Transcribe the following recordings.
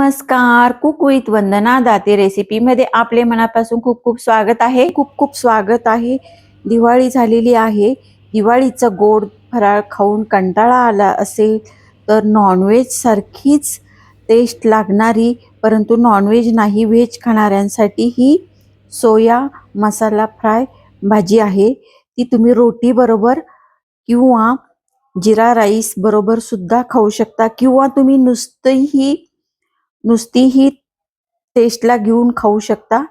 नमस्कार. Cook with Vandana Date रेसिपीमध्ये आपले मनापासून खूप खूप स्वागत आहे. खूप खूप स्वागत आहे. दिवाळी झालेली आहे. दिवाळीचं गोड फराळ खाऊन कंटाळा आला असेल तर नॉनव्हेज सारखीच टेस्ट लागणारी परंतु नॉनव्हेज नाही व्हेज खाणाऱ्यांसाठी ही सोया मसाला फ्राय भाजी आहे. ती तुम्ही रोटी बरोबर किंवा जिरा राईस बरोबर सुद्धा खाऊ शकता किंवा तुम्ही नुसतंही नुसतीही टेस्टला घेऊन खाऊ शकता.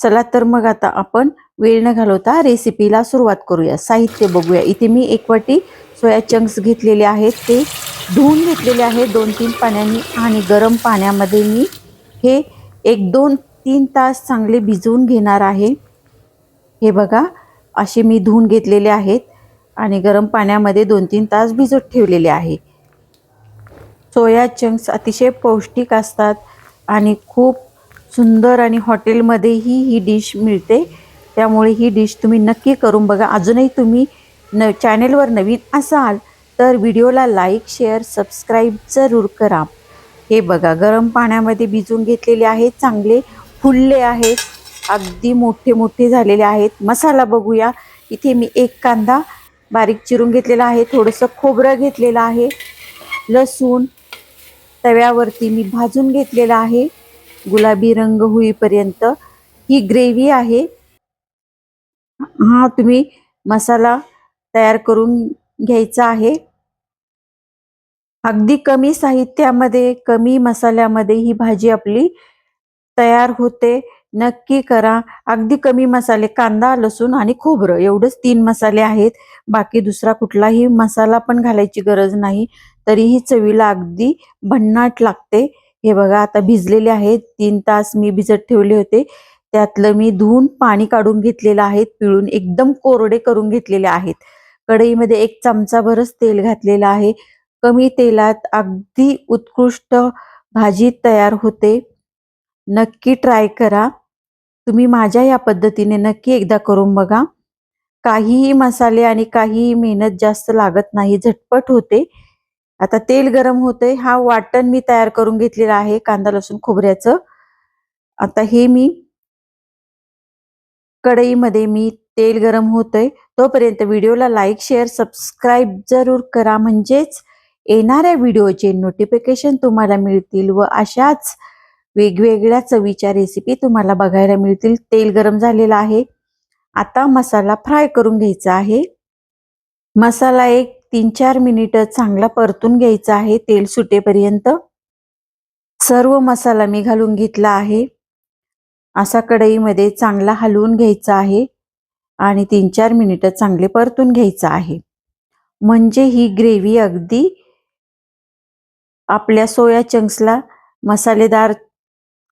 चला तर मग आता आपण वेळ न घालवता रेसिपीला सुरुवात करूया. साहित्य बघूया. इथे मी एक वाटी सोया चंक्स घेतलेले आहेत. ते धुवून घेतलेले आहेत. दोन तीन पाण्याने आणि गरम पाण्यामध्ये मी हे एक दोन तीन तास चांगले भिजवून घेणार आहे. हे बघा असे मी धुवून घेतलेले आहेत आणि गरम पाण्यामध्ये दोन तीन तास भिजत ठेवलेले आहे. सोया चंक्स अतिशय पौष्टिक असतात आणि खूप सुंदर आणि हॉटेलमध्येही ही डिश मिळते. त्यामुळे ही डिश तुम्ही नक्की करून बघा. अजूनही तुम्ही न चॅनेलवर नवीन असाल तर व्हिडिओला लाईक शेअर सबस्क्राईब जरूर करा. हे बघा गरम पाण्यामध्ये भिजून घेतलेले आहेत चांगले फुलले आहेत अगदी मोठे मोठे झालेले आहेत. मसाला बघूया. इथे मी एक कांदा बारीक चिरून घेतलेला आहे थोडंसं खोबरं घेतलेलं आहे लसूण तव्यावरती मी भाजून घेतलेला आहे. गुलाबी रंग होईपर्यंत ही ग्रेव्ही आहे. हा तुम्ही मसाला तयार करून घ्यायचा आहे. अगदी कमी साहित्यामध्ये कमी मसाल्यामध्ये ही भाजी आपली तयार होते. नक्की करा. अगदी कमी मसाले कांदा लसूण आणि खोबरं एवढंच तीन मसाले आहेत. बाकी दुसरा कुठलाही मसाला पण घालायची गरज नाही. तरीही चवीला अगदी भन्नाट लागते. हे बघा आता भिजलेले आहेत. तीन तास मी भिजत ठेवले होते. त्यातलं मी धुवून पाणी काढून घेतलेलं आहे. पिळून एकदम कोरडे करून घेतलेले आहेत. कढईमध्ये एक चमचाभरच तेल घातलेलं आहे. कमी तेलात अगदी उत्कृष्ट भाजी तयार होते. नक्की ट्राय करा. तुम्ही माझ्या या पद्धतीने नक्की एकदा करून बघा. काहीही मसाले आणि काहीही मेहनत जास्त लागत नाही झटपट होते. आता तेल गरम होते हा वाटण मी तयार करून घेतलेला आहे कांदा लसूण खोबऱ्याचं. आता हे मी कढईमध्ये मी तेल गरम होतंय. तोपर्यंत व्हिडिओला लाईक शेअर सबस्क्राईब जरूर करा. म्हणजेच येणाऱ्या व्हिडिओचे नोटिफिकेशन तुम्हाला मिळतील व अशाच वेगवेगळ्या चवीच्या रेसिपी तुम्हाला बघायला मिळतील. तेल गरम झालेलं आहे. आता मसाला फ्राय करून घ्यायचा आहे. मसाला एक तीन चार मिनिटं चांगला परतून घ्यायचा आहे. तेल सुटेपर्यंत. सर्व मसाला मी घालून घेतला आहे. असा कढईमध्ये चांगला हलवून घ्यायचा आहे. आणि तीन चार मिनिटं चांगले परतून घ्यायचं आहे. म्हणजे ही ग्रेव्ही अगदी आपल्या सोया चंक्सला मसालेदार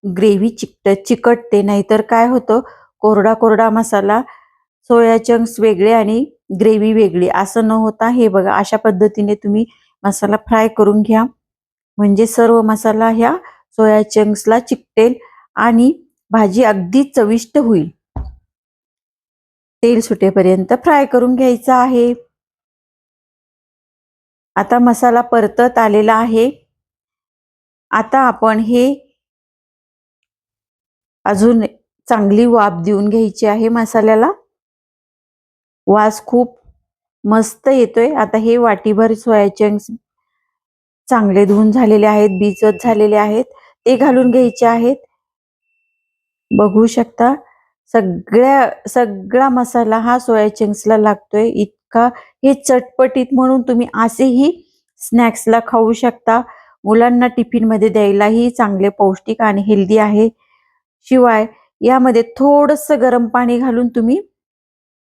ग्रेव्ही चिकट चिकटते नाहीतर काय होतं? कोरडा कोरडा मसाला सोया चंक्स वेगळे आणि ग्रेव्ही वेगळी. असं न होता हे बघा अशा पद्धतीने तुम्ही मसाला फ्राय करून घ्या. म्हणजे सर्व मसाला ह्या सोया चंक्सला चिकटेल आणि भाजी अगदी चविष्ट होईल. तेल सुटेपर्यंत फ्राय करून घ्यायचा आहे. आता मसाला परतत आलेला आहे. आता आपण हे अजून चांगली वाफ देऊन घ्यायची आहे मसाल्याला. वास खूप मस्त येतोय. आता हे वाटीभर सोया चंक्स चांगले धुवून झालेले आहेत भिजत झालेले आहेत. ते घालून घ्यायचे आहेत. बघू शकता सगळ्या सगळा मसाला हा सोया चंक्सला लागतोय. इतका हे चटपटीत म्हणून तुम्ही असेही स्नॅक्सला खाऊ शकता. मुलांना टिफिनमध्ये द्यायलाही चांगले पौष्टिक आणि हेल्दी आहे. शिवाय यामध्ये थोडस गरम पाणी घालून तुम्ही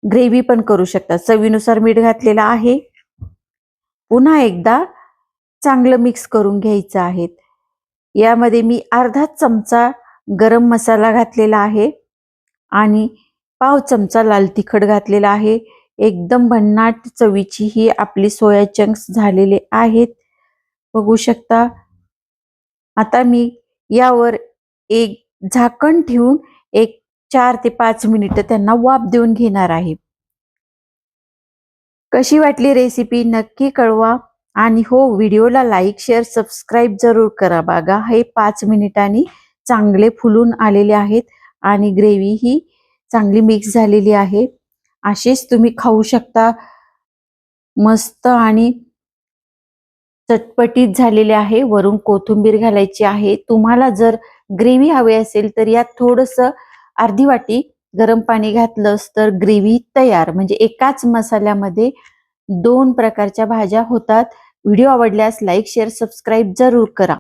ग्रेव्ही पण करू शकता. चवीनुसार मीठ घातलेलं आहे. पुन्हा एकदा चांगलं मिक्स करून घ्यायचं आहे. यामध्ये मी अर्धा चमचा गरम मसाला घातलेला आहे आणि पाव चमचा लाल तिखट घातलेला आहे. एकदम भन्नाट चवीची ही आपली सोया चंक्स झालेले आहेत. बघू शकता. आता मी यावर एक झाकण ठेवून एक चार ते पाच मिनिटं त्यांना वाफ देऊन घेणार आहे. कशी वाटली रेसिपी नक्की कळवा आणि हो व्हिडिओला लाईक शेअर सबस्क्राईब जरूर करा बघा. हे पाच मिनिटांनी चांगले फुलून आलेले आहेत आणि ग्रेव्ही ही चांगली मिक्स झालेली आहे. असेच तुम्ही खाऊ शकता. मस्त आणि चटपटीत झालेले आहे वरून कोथिंबीर घालायची आहे. तुम्हाला जर ग्रेव्ही हवी असेल तर यात थोडस अर्धी वाटी गरम पाणी घातलंस तर ग्रेव्ही तयार. म्हणजे एकाच मसाल्यामध्ये दोन प्रकारच्या भाज्या होतात. व्हिडिओ आवडल्यास लाईक शेअर सबस्क्राईब जरूर करा.